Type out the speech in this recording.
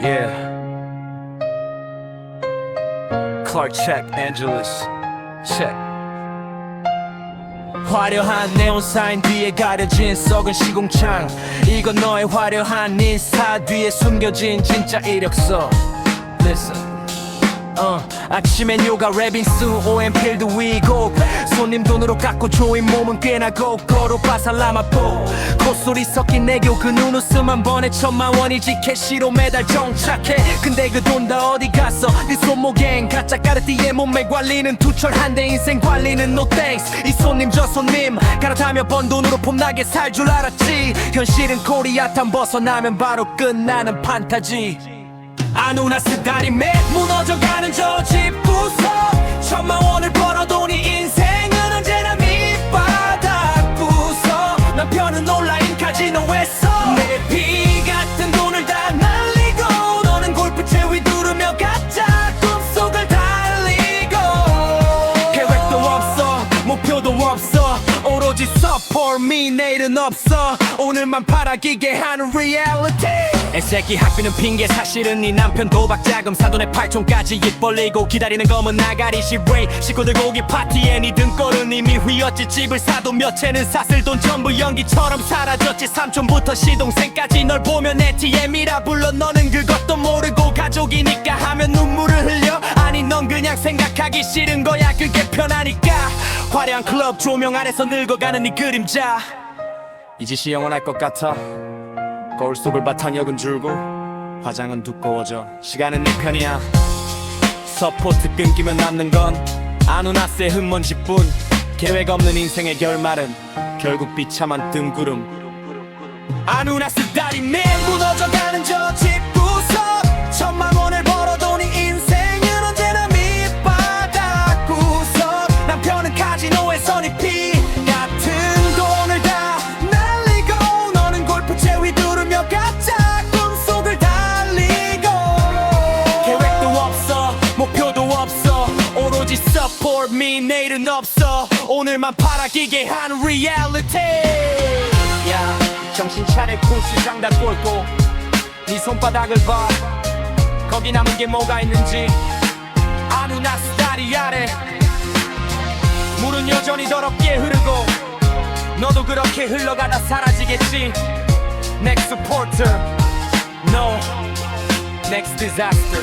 Yeah. Clark check, Angelus check. 화려한 네온 사인 뒤에 가려진 썩은 시공창 이건 너의 화려한 인사 뒤에 숨겨진 진짜 이력서 Listen 어, 아침엔 요가 레빙스 오엠필드 위고. 손님 돈으로 깎고 조인 몸은 꽤나 고고로 바살라마포. 콧소리 섞인 내교 그 눈웃음 한 번에 천만 원이지. 캐시로 매달 정착해. 근데 그 돈 다 어디 갔어? 네 손목엔 가짜 까르띠에 몸매 관리는 투철한데 인생 관리는 no thanks. 이 손님 저 손님 갈아타며 번 돈으로 폼나게 살 줄 알았지. 현실은 코리아탄 벗어나면 바로 끝나는 판타지 아누나스 다리매 무너져가는 저 집 오로지 support me 내일은 없어. 오늘만 바라기게 하는 reality. 애새끼 학비는 핑계 사실은 네 남편 도박 자금. 사돈의 팔촌까지 입 벌리고 기다리는 검은 나가리 시브레이 식구들 고기 파티에 네 등골은 이미 휘었지. 집을 사도 몇 채는 샀을 돈 전부 연기처럼 사라졌지. 삼촌부터 시동생까지 널 보면 ATM이라 불러. 너는 그것도 모르고 가족이니까 하면 눈물을 흘려. 아니 넌 그냥 생각하기 싫은 거야. 그게 편하니까 화려한 클럽 조명 아래서 늙어가는 네 그림자. 이 짓이 영원할 것 같아. 거울 속을 바탕 역은 줄고 화장은 두꺼워져. 시간은 내 편이야. 서포트 끊기면 남는 건 아누나스의 흙먼지뿐. 계획 없는 인생의 결말은 결국 비참한 뜬구름. 아누나스 다리 내 support me 내일은 없어. 오늘만 바라기게 하는 reality. 야 정신 차려 쿨수장 다 꼴고. 네 손바닥을 봐. 거기 남은 게 뭐가 있는지. 아누나스 다리 아래. 물은 여전히 더럽게 흐르고. 너도 그렇게 흘러가다 사라지겠지. Next supporter. No. Next disaster